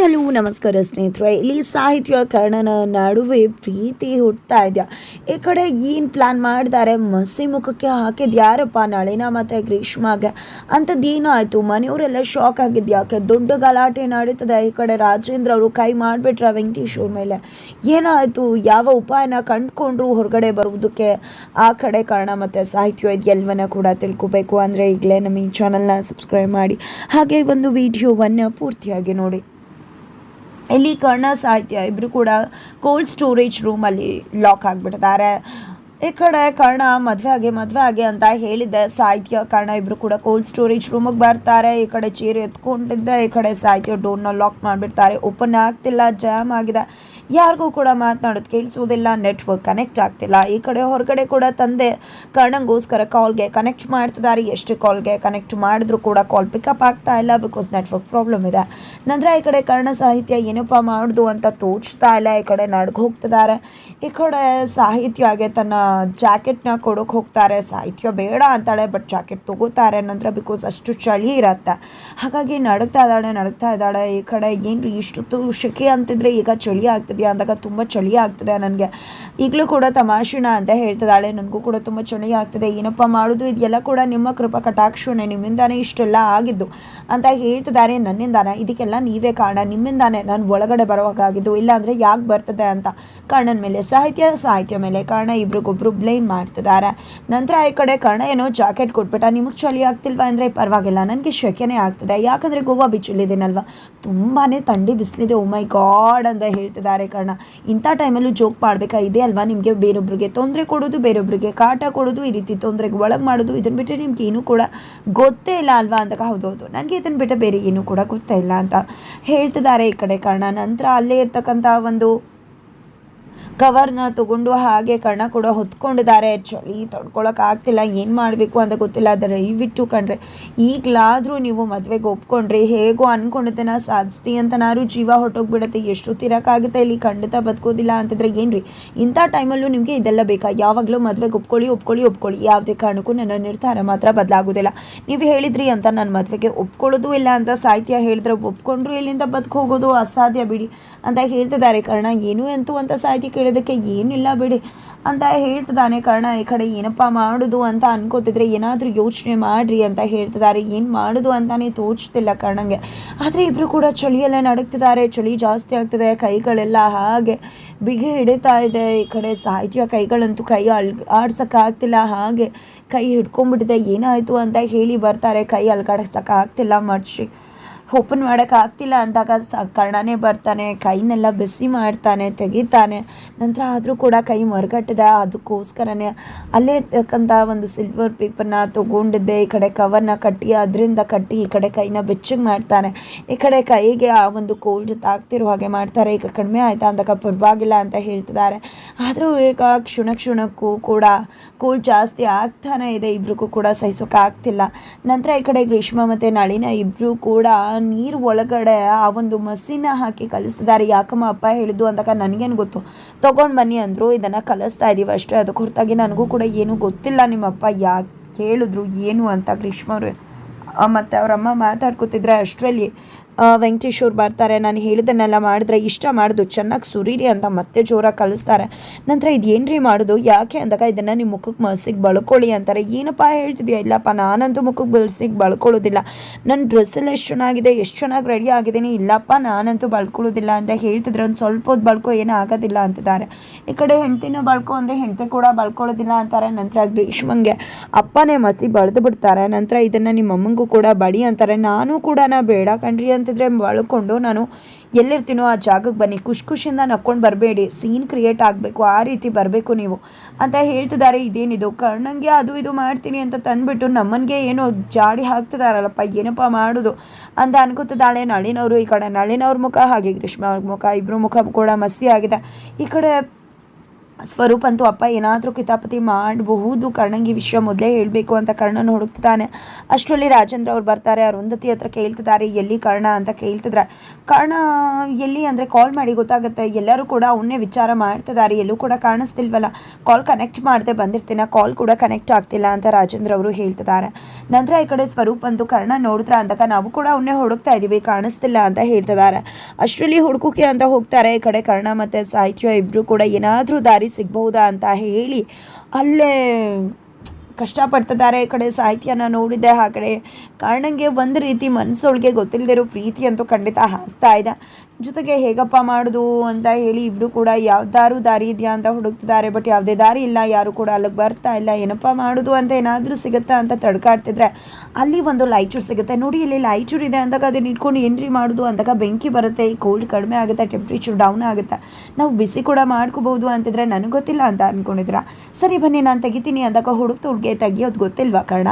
Hello ನಮಸ್ಕಾರ ಸ್ನೇಹಿತರೆ, ಇಲ್ಲಿ ಸಾಹಿತ್ಯ ಕರ್ಣನ ನಡುವೆ ಪ್ರೀತಿ ಹುಟ್ಟತಾ ಇದೆಯಾ? ಈ ಕಡೆ ಏನು ಪ್ಲಾನ್ ಮಾಡಿದ್ದಾರೆ? ಮಸಿ ಮುಖಕ್ಕೆ ಹಾಕಿದ್ಯಾರಪ್ಪ ನಳಿನ ಮತ್ತು ಗ್ರೀಷ್ಮಾಗೆ? ಅಂಥದ್ದೇನು ಆಯಿತು, ಮನೆಯವರೆಲ್ಲ ಶಾಕ್ ಆಗಿದ್ಯಾ? ಯಾಕೆ ದೊಡ್ಡ ಗಲಾಟೆ ನಡೀತದೆ? ಈ ಕಡೆ ರಾಜೇಂದ್ರ ಅವರು ಕೈ ಮಾಡಿಬಿಟ್ರೆ ವೆಂಕಟೇಶ್ ಅವ್ರ ಮೇಲೆ ಏನಾಯಿತು ಯಾವ ಉಪಾಯನ ಕಂಡುಕೊಂಡ್ರು ಹೊರಗಡೆ ಬರುವುದಕ್ಕೆ? ಆ ಕಡೆ ಕರ್ಣ ಮತ್ತು ಸಾಹಿತ್ಯ ಇದೆಲ್ಲವನ್ನ ಕೂಡ ತಿಳ್ಕೊಬೇಕು. ಅಂದರೆ ಈಗಲೇ ನಮ್ಮ ಈ ಚಾನಲ್ನ ಸಬ್ಸ್ಕ್ರೈಬ್ ಮಾಡಿ. ಹಾಗೆ ಒಂದು ವಿಡಿಯೋವನ್ನು ಪೂರ್ತಿಯಾಗಿ ನೋಡಿ. ಇಲ್ಲಿ ಕರ್ಣ ಸಾಹಿತ್ಯ ಇಬ್ಬರು ಕೂಡ ಕೋಲ್ಡ್ ಸ್ಟೋರೇಜ್ ರೂಮಲ್ಲಿ ಲಾಕ್ ಆಗಿಬಿಟ್ಟಿದ್ದಾರೆ. ಈ ಕಡೆ ಕರ್ಣ ಮದುವೆ ಆಗಿ ಮದುವೆ ಆಗಿ ಅಂತ ಹೇಳಿದ್ದೆ. ಸಾಹಿತ್ಯ ಕರ್ಣ ಇಬ್ಬರು ಕೂಡ ಕೋಲ್ಡ್ ಸ್ಟೋರೇಜ್ ರೂಮಿಗೆ ಬರ್ತಾರೆ. ಈ ಕಡೆ ಚೇರ್ ಎತ್ಕೊಂಡಿದ್ದೆ. ಈ ಕಡೆ ಸಾಹಿತ್ಯ ಡೋರ್ನ ಲಾಕ್ ಮಾಡಿಬಿಡ್ತಾರೆ. ಓಪನ್ ಆಗ್ತಿಲ್ಲ ಜಾಮ್ ಆಗಿದೆ. ಯಾರಿಗೂ ಕೂಡ ಮಾತನಾಡೋದು ಕೇಳಿಸೋದಿಲ್ಲ ನೆಟ್ವರ್ಕ್ ಕನೆಕ್ಟ್ ಆಗ್ತಿಲ್ಲ. ಈ ಕಡೆ ಹೊರಗಡೆ ಕೂಡ ತಂದೆ ಕರ್ಣಂಗೋಸ್ಕರ ಕಾಲ್ಗೆ ಕನೆಕ್ಟ್ ಮಾಡ್ತಿದ್ದಾರೆ. ಎಷ್ಟು ಕಾಲ್ಗೆ ಕನೆಕ್ಟ್ ಮಾಡಿದ್ರೂ ಕೂಡ ಕಾಲ್ ಪಿಕಪ್ ಆಗ್ತಾ ಇಲ್ಲ ಬಿಕಾಸ್ ನೆಟ್ವರ್ಕ್ ಪ್ರಾಬ್ಲಮ್ ಇದೆ. ನಂತರ ಈ ಕಡೆ ಕರ್ಣ ಸಾಹಿತ್ಯ ಏನಪ್ಪ ಮಾಡೋದು ಅಂತ ತೋಚ್ತಾ ಇಲ್ಲ. ಈ ಕಡೆ ನಡ್ಗೆ ಹೋಗ್ತಿದ್ದಾರೆ. ಈ ಕಡೆ ಸಾಹಿತ್ಯಗೆ ತನ್ನ ಜಾಕೆಟ್ನ ಕೊಡೋಕೆ ಹೋಗ್ತಾರೆ. ಸಾಹಿತ್ಯ ಬೇಡ ಅಂತಾಳೆ ಬಟ್ ಜಾಕೆಟ್ ತಗೋತಾರೆ ನಂತರ ಬಿಕಾಸ್ ಅಷ್ಟು ಚಳಿ ಇರತ್ತೆ. ಹಾಗಾಗಿ ನಡಗ್ತಾ ಇದ್ದಾಳೆ ನಡಗ್ತಾ ಇದ್ದಾಳೆ. ಈ ಕಡೆ ಏನ್ರಿ ಇಷ್ಟು ಶೆಕೆ ಅಂತಿದ್ರೆ ಈಗ ಚಳಿ ಆಗ್ತಿದೆಯಾ ಅಂದಾಗ ತುಂಬ ಚಳಿ ಆಗ್ತದೆ ನನಗೆ. ಈಗಲೂ ಕೂಡ ತಮಾಷೆನ ಅಂತ ಹೇಳ್ತಿದ್ದಾಳೆ, ನನಗೂ ಕೂಡ ತುಂಬ ಚಳಿ ಆಗ್ತದೆ. ಏನಪ್ಪ ಮಾಡೋದು? ಇದೆಲ್ಲ ಕೂಡ ನಿಮ್ಮ ಕೃಪಾ ಕಟಾಕ್ಷಣೆ ನಿಮ್ಮಿಂದಾನೇ ಇಷ್ಟೆಲ್ಲ ಆಗಿದ್ದು ಅಂತ ಹೇಳ್ತಿದ್ದಾರೆ ನನ್ನಿಂದಾನೆ. ಇದಕ್ಕೆಲ್ಲ ನೀವೇ ಕಾರಣ. ನಿಮ್ಮಿಂದಾನೆ ನಾನು ಒಳಗಡೆ ಬರುವಾಗಾಗಿದ್ದು, ಇಲ್ಲಾಂದರೆ ಯಾಕೆ ಬರ್ತದೆ ಅಂತ ಕರ್ಣನ ಮೇಲೆ, ಸಾಹಿತ್ಯ ಸಾಹಿತ್ಯ ಮೇಲೆ ಕರ್ಣ ಇಬ್ರಿಗೊಬ್ರು ಬ್ಲೇಮ್ ಮಾಡ್ತಿದ್ದಾರೆ. ನಂತರ ಈ ಕಡೆ ಕರ್ಣ ಏನೋ ಜಾಕೆಟ್ ಕೊಟ್ಬಿಟ್ಟ, ನಿಮಗೆ ಚಳಿ ಆಗ್ತಿಲ್ವಾ ಅಂದರೆ? ಪರವಾಗಿಲ್ಲ, ನನಗೆ ಶೆಕೆನೇ ಆಗ್ತದೆ. ಯಾಕಂದರೆ ಗೋವಾ ಬೀಚಲ್ಲಿದ್ದೀನಲ್ವ ತುಂಬಾ ಥಂಡಿ ಬಿಸಿಲಿದೆ. ಮೈ ಗಾಡ್ ಅಂತ ಹೇಳ್ತಿದ್ದಾರೆ ಕರ್ಣ. ಇಂಥ ಟೈಮಲ್ಲೂ ಜೋಕ್ ಮಾಡಬೇಕಾ? ಇದೆ ಅಲ್ವಾ ನಿಮಗೆ ಬೇರೊಬ್ಬರಿಗೆ ತೊಂದರೆ ಕೊಡೋದು ಬೇರೊಬ್ಬರಿಗೆ ಕಾಟ ಕೊಡೋದು, ಈ ರೀತಿ ತೊಂದರೆಗೆ ಒಳಗೆ ಮಾಡೋದು ಇದನ್ನು ಬಿಟ್ಟರೆ ನಿಮ್ಗೆ ಏನೂ ಕೂಡ ಗೊತ್ತೇ ಇಲ್ಲ ಅಲ್ವಾ ಅಂತ ಹೌದು ಹೌದು. ನನಗೆ ಇದನ್ನು ಬಿಟ್ಟರೆ ಬೇರೆ ಏನೂ ಕೂಡ ಗೊತ್ತೇ ಇಲ್ಲ ಅಂತ ಹೇಳ್ತಿದ್ದಾರೆ ಈ ಕಡೆ ಕಾರಣ. ನಂತರ ಅಲ್ಲೇ ಇರ್ತಕ್ಕಂಥ ಒಂದು ಕವರ್ನ ತಗೊಂಡು ಹಾಗೆ ಕಣ ಕೂಡ ಹೊತ್ಕೊಂಡಿದ್ದಾರೆ. ಚಳಿ ತೊಡ್ಕೊಳಕ್ಕೆ ಆಗ್ತಿಲ್ಲ. ಏನು ಮಾಡಬೇಕು ಅಂತ ಗೊತ್ತಿಲ್ಲ. ದಯವಿಟ್ಟು ಕಣ್ರೆ, ಈಗಲಾದರೂ ನೀವು ಮದುವೆಗೆ ಒಪ್ಕೊಂಡ್ರಿ. ಹೇಗೋ ಅಂದ್ಕೊಂಡಿದ್ದನ್ನ ಸಾಧಿಸ್ತಿ ಅಂತ ನಾರು ಜೀವ ಹೊಟ್ಟೋಗ್ಬಿಡುತ್ತೆ ಎಷ್ಟು ತಿರಕ್ಕಾಗುತ್ತೆ ಇಲ್ಲಿ. ಖಂಡಿತ ಬದುಕೋದಿಲ್ಲ ಅಂತಂದರೆ ಏನು ರೀ ಇಂಥ ಟೈಮಲ್ಲೂ ನಿಮಗೆ ಇದೆಲ್ಲ ಬೇಕಾ? ಯಾವಾಗಲೂ ಮದುವೆಗೆ ಒಪ್ಕೊಳ್ಳಿ ಒಪ್ಕೊಳ್ಳಿ ಒಪ್ಕೊಳ್ಳಿ. ಯಾವುದೇ ಕಾರಣಕ್ಕೂ ನನ್ನ ನಿರ್ಧಾರ ಮಾತ್ರ ಬದಲಾಗೋದಿಲ್ಲ. ನೀವು ಹೇಳಿದ್ರಿ ಅಂತ ನನ್ನ ಮದುವೆಗೆ ಒಪ್ಕೊಳ್ಳೋದು ಇಲ್ಲ ಅಂತ ಸಾಹಿತ್ಯ ಹೇಳಿದ್ರೆ ಒಪ್ಕೊಂಡ್ರು ಇಲ್ಲಿಂದ ಬದುಕೋಗೋದು ಅಸಾಧ್ಯ ಬಿಡಿ ಅಂತ ಹೇಳ್ತಿದ್ದಾರೆ ಕಾರಣ. ಏನು ಎಂತು ಅಂತ ಸಾಹಿತ್ಯ ಕೇಳೋದಕ್ಕೆ ಏನಿಲ್ಲ ಬಿಡಿ ಅಂತ ಹೇಳ್ತಿದ್ದಾನೆ. ಕರ್ಣ ಈ ಕಡೆ ಏನಪ್ಪ ಮಾಡೋದು ಅಂತ ಅನ್ಕೋತಿದ್ರೆ ಏನಾದರೂ ಯೋಚನೆ ಮಾಡ್ರಿ ಅಂತ ಹೇಳ್ತಿದ್ದಾರೆ. ಏನು ಮಾಡೋದು ಅಂತಾನೆ ತೋಚ್ತಿಲ್ಲ ಕರ್ಣಂಗೆ. ಆದರೆ ಇಬ್ಬರು ಕೂಡ ಚಳಿಯಲ್ಲೇ ನಡುಕ್ತಿದ್ದಾರೆ. ಚಳಿ ಜಾಸ್ತಿ ಆಗ್ತಿದೆ. ಕೈಗಳೆಲ್ಲ ಹಾಗೆ ಬಿಗಿ ಹಿಡಿತಾ ಇದೆ. ಈ ಕಡೆ ಸಾಹಿತ್ಯ ಕೈಗಳಂತೂ ಕೈ ಅಲ್ ಹಾಗೆ ಕೈ ಹಿಡ್ಕೊಂಡ್ಬಿಟ್ಟಿದೆ. ಏನಾಯಿತು ಅಂತ ಹೇಳಿ ಬರ್ತಾರೆ. ಕೈ ಅಲ್ಗಾಡ್ಸೋಕ್ಕಾಗ್ತಿಲ್ಲ ಮಡ್ಸಿ ಓಪನ್ ಮಾಡೋಕೆ ಆಗ್ತಿಲ್ಲ ಅಂದಾಗ ಕರ್ಣನೇ ಬರ್ತಾನೆ, ಕೈನೆಲ್ಲ ಬಿಸಿ ಮಾಡ್ತಾನೆ, ತೆಗಿತಾನೆ. ನಂತರ ಆದರೂ ಕೂಡ ಕೈ ಮರುಗಟ್ಟಿದೆ. ಅದಕ್ಕೋಸ್ಕರನೇ ಅಲ್ಲೇ ಇರ್ತಕ್ಕಂಥ ಒಂದು ಸಿಲ್ವರ್ ಪೇಪರ್ನ ತೊಗೊಂಡಿದ್ದೆ. ಈ ಕಡೆ ಕವರ್ನ ಕಟ್ಟಿ, ಅದರಿಂದ ಕಟ್ಟಿ ಈ ಕಡೆ ಕೈನ ಬೆಚ್ಚಗೆ ಮಾಡ್ತಾನೆ. ಈ ಕಡೆ ಕೈಗೆ ಆ ಒಂದು ಕೋಲ್ಡ್ ತಾಗ್ತಿರೋ ಹಾಗೆ ಮಾಡ್ತಾರೆ. ಈಗ ಕಡಿಮೆ ಆಯಿತಾ ಅಂದಾಗ ಪರವಾಗಿಲ್ಲ ಅಂತ ಹೇಳ್ತಿದ್ದಾರೆ. ಆದರೂ ಈಗ ಕ್ಷಣ ಕ್ಷಣಕ್ಕೂ ಕೂಡ ಕೋಲ್ಡ್ ಜಾಸ್ತಿ ಆಗ್ತಾನೆ ಇದೆ. ಇಬ್ರಿಗೂ ಕೂಡ ಸಹಿಸೋಕೆ ಆಗ್ತಿಲ್ಲ. ನಂತರ ಈ ಕಡೆ ಗ್ರೀಷ್ಮ ಮತ್ತು ನಳಿನ ಇಬ್ಬರೂ ಕೂಡ ನೀರು ಒಳಗಡೆ ಆ ಒಂದು ಮಸಿನ ಹಾಕಿ ಕಲಿಸ್ತಿದ್ದಾರೆ ಯಾಕಮ್ಮ ಅಪ್ಪ ಹೇಳಿದ್ದು ಅಂದಾಗ ನನಗೇನು ಗೊತ್ತು? ತೊಗೊಂಡು ಬನ್ನಿ ಅಂದರು, ಇದನ್ನು ಕಲಿಸ್ತಾ ಇದ್ದೀವಿ ಅಷ್ಟೇ. ಅದಕ್ಕೆ ಹೊರತಾಗಿ ನನಗೂ ಕೂಡ ಏನೂ ಗೊತ್ತಿಲ್ಲ ನಿಮ್ಮಪ್ಪ ಯಾಕೆ ಹೇಳಿದ್ರು ಏನು ಅಂತ ಗ್ರೀಷ್ಮ ಅವರು ಮತ್ತು ಅವರಮ್ಮ ಮಾತಾಡ್ಕೊತಿದ್ರೆ ಅಷ್ಟರಲ್ಲಿ ವೆಂಕಟೇಶ್ ಅವ್ರು ಬರ್ತಾರೆ. ನಾನು ಹೇಳಿದ್ದನ್ನೆಲ್ಲ ಮಾಡಿದ್ರೆ ಇಷ್ಟ ಮಾಡೋದು ಚೆನ್ನಾಗಿ ಸುರೀರಿ ಅಂತ ಮತ್ತೆ ಜೋರಾಗಿ ಕಲಿಸ್ತಾರೆ. ನಂತರ ಇದು ರೀ ಮಾಡೋದು? ಯಾಕೆ ಅಂದಾಗ ಇದನ್ನು ನಿಮ್ಮ ಮುಖಕ್ಕೆ ಮಸಿಗೆ ಬಳ್ಕೊಳ್ಳಿ ಅಂತಾರೆ. ಏನಪ್ಪ ಹೇಳ್ತಿದ್ಯಾ? ಇಲ್ಲಪ್ಪ, ನಾನಂತೂ ಮುಖಕ್ಕೆ ಬಳ್ಸಿಗೆ ಬಳ್ಕೊಳ್ಳೋದಿಲ್ಲ. ನನ್ನ ಡ್ರೆಸ್ಸಲ್ಲಿ ಎಷ್ಟು ಚೆನ್ನಾಗಿದೆ, ಎಷ್ಟು ಚೆನ್ನಾಗಿ ರೆಡಿ ಆಗಿದ್ದೀನಿ. ಇಲ್ಲಪ್ಪ, ನಾನಂತೂ ಬಳ್ಕೊಳ್ಳೋದಿಲ್ಲ ಅಂತ ಹೇಳ್ತಿದ್ರೆ. ಒಂದು ಸ್ವಲ್ಪ ಹೊತ್ತು ಬಳ್ಕೊ, ಏನೂ ಆಗೋದಿಲ್ಲ ಅಂತಿದ್ದಾರೆ. ಈ ಕಡೆ ಹೆಂಡ್ತಿನ ಬಳ್ಕೊ ಅಂದರೆ ಹೆಂಡತಿ ಕೂಡ ಬಳ್ಕೊಳ್ಳೋದಿಲ್ಲ ಅಂತಾರೆ. ನಂತರ ಗ್ರೀಷ್ಮಂಗೆ ಅಪ್ಪನೇ ಮಸಿ ಬಳ್ದು ಬಿಡ್ತಾರೆ. ನಂತರ ಇದನ್ನು ನಿಮ್ಮ ಅಮ್ಮಂಗೂ ಕೂಡ ಬಡಿ ಅಂತಾರೆ. ನಾನು ಕೂಡ ನಾ ಬೇಡ ಕಣ್ರಿ ಅಂತಿದ್ರೆ ಬಳ್ಕೊಂಡು ನಾನು ಎಲ್ಲಿರ್ತೀನೋ ಆ ಜಾಗಕ್ಕೆ ಬನ್ನಿ. ಖುಷಿ ಖುಷಿಯಿಂದ ನಕ್ಕೊಂಡು ಬರಬೇಡಿ. ಸೀನ್ ಕ್ರಿಯೇಟ್ ಆಗಬೇಕು. ಆ ರೀತಿ ಬರಬೇಕು ನೀವು. ಅಂತ ಹೇಳ್ತಿದ್ದಾರೆ ಇದೇನಿದು? ಕಣ್ಣಂಗೆ ಅದು ಇದು ಮಾಡ್ತೀನಿ ಅಂತ ತಂದುಬಿಟ್ಟು ನಮ್ಮನಿಗೆ ಏನೋ ಜಾಡಿ ಹಾಕ್ತಿದಾರಲ್ಲಪ್ಪ, ಏನಪ್ಪ ಮಾಡೋದು? ಅಂತ ಅನ್ಕೋತಿದ್ದಾಳೆ. ನಳಿನವರು ಈ ಕಡೆ. ನಳಿನವ್ರ ಮುಖ ಹಾಗೆ ಗ್ರೀಷ್ಮ ಅವ್ರ ಮುಖ ಇಬ್ಬರು ಮುಖ ಕೂಡ ಮಸಿ ಆಗಿದೆ. ಈ ಕಡೆ ಸ್ವರೂಪ್ ಅಂತೂ ಅಪ್ಪ ಏನಾದರೂ ಕಿತಾಪತಿ ಮಾಡಬಹುದು. ಕರ್ಣಂಗೆ ವಿಷಯ ಮೊದಲೇ ಹೇಳಬೇಕು ಅಂತ ಕರ್ಣನ ಹುಡುಕ್ತಿದ್ದಾನೆ. ಅಷ್ಟರಲ್ಲಿ ರಾಜೇಂದ್ರ ಅವ್ರು ಬರ್ತಾರೆ. ಅರುಂಧತಿ ಹತ್ರ ಕೇಳ್ತಿದ್ದಾರೆ, ಎಲ್ಲಿ ಕರ್ಣ ಅಂತ ಕೇಳ್ತಿದ್ರೆ ಕರ್ಣ ಎಲ್ಲಿ ಅಂದರೆ ಕಾಲ್ ಮಾಡಿ ಗೊತ್ತಾಗುತ್ತೆ. ಎಲ್ಲರೂ ಕೂಡ ಅವನ್ನೇ ವಿಚಾರ ಮಾಡ್ತಿದ್ದಾರೆ. ಎಲ್ಲೂ ಕೂಡ ಕಾಣಿಸ್ತಿಲ್ವಲ್ಲ. ಕಾಲ್ ಕನೆಕ್ಟ್ ಮಾಡದೆ ಬಂದಿರ್ತೀನಿ. ಕಾಲ್ ಕೂಡ ಕನೆಕ್ಟ್ ಆಗ್ತಿಲ್ಲ ಅಂತ ರಾಜೇಂದ್ರ ಅವರು ಹೇಳ್ತಿದ್ದಾರೆ. ನಂತರ ಈ ಕಡೆ ಸ್ವರೂಪ್ ಅಂತೂ ಕರ್ಣ ನೋಡಿದ್ರೆ ಅಂದಾಗ ನಾವು ಕೂಡ ಅವನ್ನೇ ಹುಡುಕ್ತಾ ಇದ್ದೀವಿ ಕಾಣಿಸ್ತಿಲ್ಲ ಅಂತ ಹೇಳ್ತಿದ್ದಾರೆ. ಅಷ್ಟರಲ್ಲಿ ಹುಡುಕೋಕೆ ಅಂತ ಹೋಗ್ತಾರೆ. ಈ ಕಡೆ ಕರ್ಣ ಮತ್ತು ಸಾಹಿತ್ಯ ಇಬ್ಬರು ಕೂಡ ಏನಾದರೂ ದಾರಿ ಸಿಗ್ಬಹುದಾ ಅಂತ ಹೇಳಿ ಅಲ್ಲೇ ಕಷ್ಟಪಡ್ತಿದ್ದಾರೆ. ಈ ಕಡೆ ಸಾಹಿತ್ಯನ ನೋಡಿದ್ದೆ ಆ ಕಡೆ ಕಾರಣಂಗೆ ಒಂದು ರೀತಿ ಮನಸ್ಸೊಳಗೆ ಗೊತ್ತಿಲ್ಲದಿರೋ ಪ್ರೀತಿ ಅಂತೂ ಖಂಡಿತ ಆಗ್ತಾ ಇದೆ. ಜೊತೆಗೆ ಹೇಗಪ್ಪ ಮಾಡೋದು ಅಂತ ಹೇಳಿ ಇಬ್ಬರು ಕೂಡ ಯಾವ್ದಾರು ದಾರಿ ಇದೆಯಾ ಅಂತ ಹುಡುಕ್ತಿದ್ದಾರೆ ಬಟ್ ಯಾವುದೇ ದಾರಿ ಇಲ್ಲ, ಯಾರು ಕೂಡ ಅಲ್ಲಿಗೆ ಬರ್ತಾ ಇಲ್ಲ, ಏನಪ್ಪ ಮಾಡೋದು ಅಂತ ಏನಾದರೂ ಸಿಗುತ್ತಾ ಅಂತ ತಡ್ಕಾಡ್ತಿದ್ರೆ ಅಲ್ಲಿ ಒಂದು ಲೈಚೂರ್ ಸಿಗುತ್ತೆ. ನೋಡಿ, ಇಲ್ಲಿ ಲೈಚೂರ್ ಇದೆ ಅಂದಾಗ ಅದನ್ನ ಇಟ್ಕೊಂಡು ಏನ್ರಿ ಮಾಡೋದು ಅಂದಾಗ ಬೆಂಕಿ ಬರುತ್ತೆ, ಈ ಕೋಲ್ಡ್ ಕಡಿಮೆ ಆಗುತ್ತೆ ಟೆಂಪ್ರೇಚರ್ ಡೌನ್ ಆಗುತ್ತೆ. ನಾವು ಬಿಸಿ ಕೂಡ ಮಾಡ್ಕೋಬಹುದು ಅಂತಿದ್ರೆ ನನಗೆ ಗೊತ್ತಿಲ್ಲ ಅಂತ ಅನ್ಕೊಂಡಿದ್ರ ಸರಿ ಬನ್ನಿ, ನಾನು ತೆಗಿತೀನಿ ಅಂದಾಗ ಹುಡುಕ್ತು ಹುಡುಗೆ ತೆಗಿಯೋದು ಗೊತ್ತಿಲ್ವಾ ಕಾರಣ?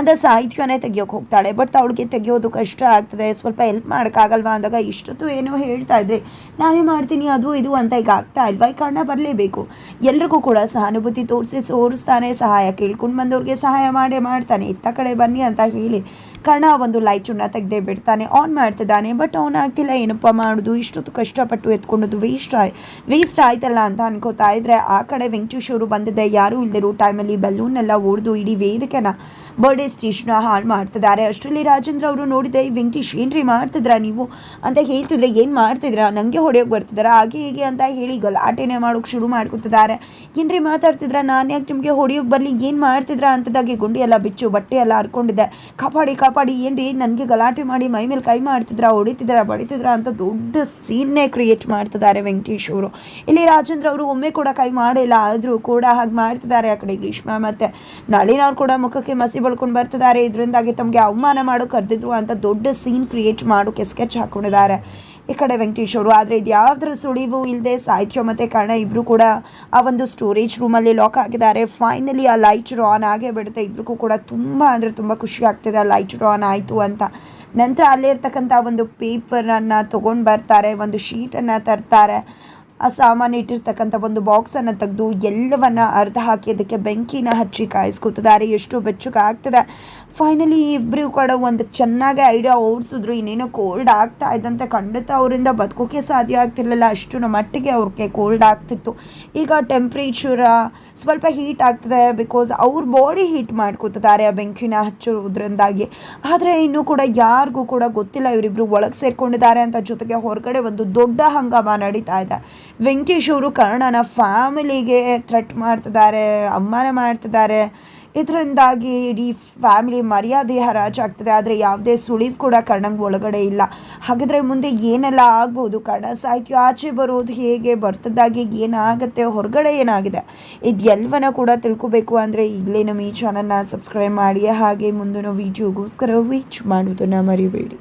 ಅಂದ ಸಾಹಿತ್ಯನೇ ತೆಗಿಯೋಕೆ ಹೋಗ್ತಾಳೆ ಬಟ್ ಅವಳಿಗೆ ತೆಗಿಯೋದು ಕಷ್ಟ ಆಗ್ತದೆ, ಸ್ವಲ್ಪ ಹೆಲ್ಪ್ ಮಾಡೋಕ್ಕಾಗಲ್ವಾ ಅಂದಾಗ ಇಷ್ಟೊತ್ತು ಏನೋ ಹೇಳ್ತಾ ಇದ್ರೆ, ನಾನೇ ಮಾಡ್ತೀನಿ, ಅದು ಇದು ಅಂತ ಈಗ ಆಗ್ತಾ ಇಲ್ವಾ? ಈ ಕಾರಣ ಬರಲೇಬೇಕು. ಎಲ್ರಿಗೂ ಕೂಡ ಸಹಾನುಭೂತಿ ತೋರಿಸಿ ತೋರಿಸ್ತಾನೆ ಸಹಾಯ ಕೇಳ್ಕೊಂಡು ಬಂದವ್ರಿಗೆ ಸಹಾಯ ಮಾಡೇ, ಮಾಡ್ತಾನೆ. ಇತ್ತ ಕಡೆ ಬನ್ನಿ ಅಂತ ಹೇಳಿ ಕರ್ಣ ಒಂದು ಲೈಟನ್ನ ತೆಗೆದೇ ಬಿಡ್ತಾನೆ. ಆನ್ ಮಾಡ್ತಿದ್ದಾನೆ, ಬಟ್ ಆನ್ ಆಗ್ತಿಲ್ಲ. ಏನಪ್ಪ ಮಾಡೋದು? ಇಷ್ಟೊತ್ತು ಕಷ್ಟಪಟ್ಟು ಎತ್ಕೊಂಡದ್ದು ವೇಸ್ಟ್ ಆಯ್ ವೇಸ್ಟ್ ಆಯ್ತಲ್ಲ ಅಂತ ಅನ್ಕೋತಾ ಇದ್ರೆ, ಆ ಕಡೆ ವೆಂಕಟೇಶ್ ಅವರು ಬಂದಿದ್ದೆ ಯಾರೂ ಟೈಮಲ್ಲಿ ಬಲೂನ್ ಎಲ್ಲ ಓಡ್ದು ಇಡೀ ವೇದಿಕೆನ ಬರ್ಡೇ ಸ್ಟೇಷನ್ ಹಾಳು ಮಾಡ್ತಿದ್ದಾರೆ. ಅಷ್ಟರಲ್ಲಿ ರಾಜೇಂದ್ರ ಅವರು ನೋಡಿದೆ ವೆಂಕಟೇಶ್, ಏನ್ರಿ ಮಾಡ್ತಿದ್ರ ನೀವು? ಅಂತ ಹೇಳ್ತಿದ್ರೆ, ಏನು ಮಾಡ್ತಿದ್ರಾ ನನಗೆ ಹೊಡೆಯೋಕೆ ಬರ್ತಿದ್ದಾರೆ ಹಾಗೆ ಹೀಗೆ ಅಂತ ಹೇಳಿ ಗಲಾಟೆನೆ ಮಾಡೋಕೆ ಶುರು ಮಾಡ್ಕೊತಿದ್ದಾರೆ. ಏನ್ರಿ ಮಾತಾಡ್ತಿದ್ರ, ನಾನು ಯಾಕೆ ನಿಮಗೆ ಹೊಡೆಯೋಕೆ ಬರಲಿ, ಏನು ಮಾಡ್ತಿದ್ರ ಅಂತದಾಗೆ ಗುಂಡಿ ಎಲ್ಲ ಬಿಚ್ಚು, ಬಟ್ಟೆ ಎಲ್ಲ ಹರ್ಕೊಂಡಿದ್ದೆ. ಕಾಪಾಡಿ ಕಾಪಾಡಿ, ಏನ್ರಿ ನನಗೆ ಗಲಾಟೆ ಮಾಡಿ ಮೈ ಮೇಲೆ ಕೈ ಮಾಡ್ತಿದ್ರ, ಹೊಡಿತಿದ್ರ, ಬಡಿತಿದ್ರ ಅಂತ ದೊಡ್ಡ ಸೀನ್ನೇ ಕ್ರಿಯೇಟ್ ಮಾಡ್ತಿದ್ದಾರೆ ವೆಂಕಟೇಶ್ ಅವರು. ಇಲ್ಲಿ ರಾಜೇಂದ್ರ ಅವರು ಒಮ್ಮೆ ಕೂಡ ಕೈ ಮಾಡಿಲ್ಲ, ಆದರೂ ಕೂಡ ಹಾಗೆ ಮಾಡ್ತಿದ್ದಾರೆ ಆ ಕಡೆ ಗ್ರೀಷ್ಮ ಮತ್ತು. ನಳಿನವ್ರು ಕೂಡ ಮುಖಕ್ಕೆ ಮಸಿ ಬಳ್ಕೊಂಡು ಬರ್ತಿದ್ದಾರೆ, ಇದರಿಂದಾಗಿ ತಮಗೆ ಅವಮಾನ ಮಾಡೋ ಕರೆದಿದ್ರು ಅಂತ ದೊಡ್ಡ ಸೀನ್ ಕ್ರಿಯೇಟ್ ಮಾಡೋಕೆ ಸ್ಕೆಚ್ ಹಾಕೊಂಡಿದ್ದಾರೆ. ಈ ಕಡೆ ವೆಂಕಟೇಶ್ ಅವರು, ಆದರೆ ಇದು ಯಾವುದ್ರ ಸುಳಿವು ಇಲ್ಲದೆ ಸಾಹಿತ್ಯ ಮತ್ತು ಕರ್ಣ ಇಬ್ಬರು ಕೂಡ ಆ ಒಂದು ಸ್ಟೋರೇಜ್ ರೂಮಲ್ಲಿ ಲಾಕ್ ಆಗಿದ್ದಾರೆ. ಫೈನಲಿ ಆ ಲೈಟ್ ಆನ್ ಆಗೇ ಬಿಡುತ್ತೆ. ಇಬ್ಬರಿಗೂ ಕೂಡ ತುಂಬ ಅಂದರೆ ತುಂಬ ಖುಷಿ ಆಗ್ತಿದೆ ಆ ಲೈಟ್ ಆನ್ ಆಯಿತು ಅಂತ. ನಂತರ ಅಲ್ಲಿರ್ತಕ್ಕಂಥ ಒಂದು ಪೇಪರನ್ನು ತೊಗೊಂಡು ಬರ್ತಾರೆ, ಒಂದು ಶೀಟನ್ನು ತರ್ತಾರೆ. ಆ ಸಾಮಾನು ಇಟ್ಟಿರ್ತಕ್ಕಂಥ ಒಂದು ಬಾಕ್ಸನ್ನು ತೆಗೆದು ಎಲ್ಲವನ್ನ ಅರ್ಧ ಹಾಕಿ ಅದಕ್ಕೆ ಬೆಂಕಿನ ಹಚ್ಚಿ ಕಾಯಿಸ್ಕೊತಿದ್ದಾರೆ. ಎಷ್ಟು ಬೆಚ್ಚಗೆ ಆಗ್ತದೆ. ಫೈನಲಿ ಇಬ್ಬರಿಗೂ ಕೂಡ ಒಂದು ಚೆನ್ನಾಗಿ ಐಡಿಯಾ ಓಡಿಸಿದ್ರು. ಇನ್ನೇನೋ ಕೋಲ್ಡ್ ಆಗ್ತಾ ಇದ್ದಂತೆ ಖಂಡಿತ ಅವರಿಂದ ಬದುಕೋಕೆ ಸಾಧ್ಯ ಆಗ್ತಿರ್ಲಿಲ್ಲ. ಅಷ್ಟು ಮಟ್ಟಿಗೆ ಅವ್ರಿಗೆ ಕೋಲ್ಡ್ ಆಗ್ತಿತ್ತು. ಈಗ ಟೆಂಪ್ರೇಚರ ಸ್ವಲ್ಪ ಹೀಟ್ ಆಗ್ತದೆ ಬಿಕಾಸ್ ಅವ್ರ ಬಾಡಿ ಹೀಟ್ ಮಾಡ್ಕೋತಿದ್ದಾರೆ ಆ ಬೆಂಕಿನ ಹಚ್ಚೋದ್ರಿಂದಾಗಿ ಆದರೆ ಇನ್ನೂ ಕೂಡ ಯಾರಿಗೂ ಕೂಡ ಗೊತ್ತಿಲ್ಲ. ಇವರಿಬ್ರು ಒಳಗೆ ಸೇರ್ಕೊಂಡಿದ್ದಾರೆ ಅಂತ ಜೊತೆಗೆ ಹೊರಗಡೆ ಒಂದು ದೊಡ್ಡ ಹಂಗಾಮ ನಡೀತಾ ಇದೆ. ವೆಂಕಟೇಶ್ ಅವರು ಕರ್ಣನ ಫ್ಯಾಮಿಲಿಗೆ ಥ್ರೆಟ್ ಮಾಡ್ತಿದ್ದಾರೆ, ಅವಮಾನ ಮಾಡ್ತಿದ್ದಾರೆ. ಇದರಿಂದಾಗಿ ಇಡೀ ಫ್ಯಾಮಿಲಿ ಮರ್ಯಾದೆ ಹರಾಜಾಗ್ತದೆ. ಆದರೆ ಯಾವುದೇ ಸುಳಿವು ಕೂಡ ಕರ್ಣಂಗೆ ಒಳಗಡೆ ಇಲ್ಲ. ಹಾಗಾದರೆ ಮುಂದೆ ಏನೆಲ್ಲ ಆಗ್ಬೋದು? ಕರ್ಣ ಸಾಹಿತ್ಯ ಆಚೆ ಬರೋದು ಹೇಗೆ? ಬರ್ತದಾಗಿ ಏನಾಗುತ್ತೆ? ಹೊರಗಡೆ ಏನಾಗಿದೆ? ಇದೆಲ್ಲವನ್ನ ಕೂಡ ತಿಳ್ಕೊಬೇಕು ಅಂದರೆ ಇಲ್ಲೇ ನಮ್ಮ ಈ ಚಾನಲ್ನ ಸಬ್ಸ್ಕ್ರೈಬ್ ಮಾಡಿ. ಹಾಗೆ ಮುಂದಿನ ವೀಡಿಯೋಗೋಸ್ಕರ ವೀಚ್ ಮಾಡೋದನ್ನು ಮರಿಬೇಡಿ.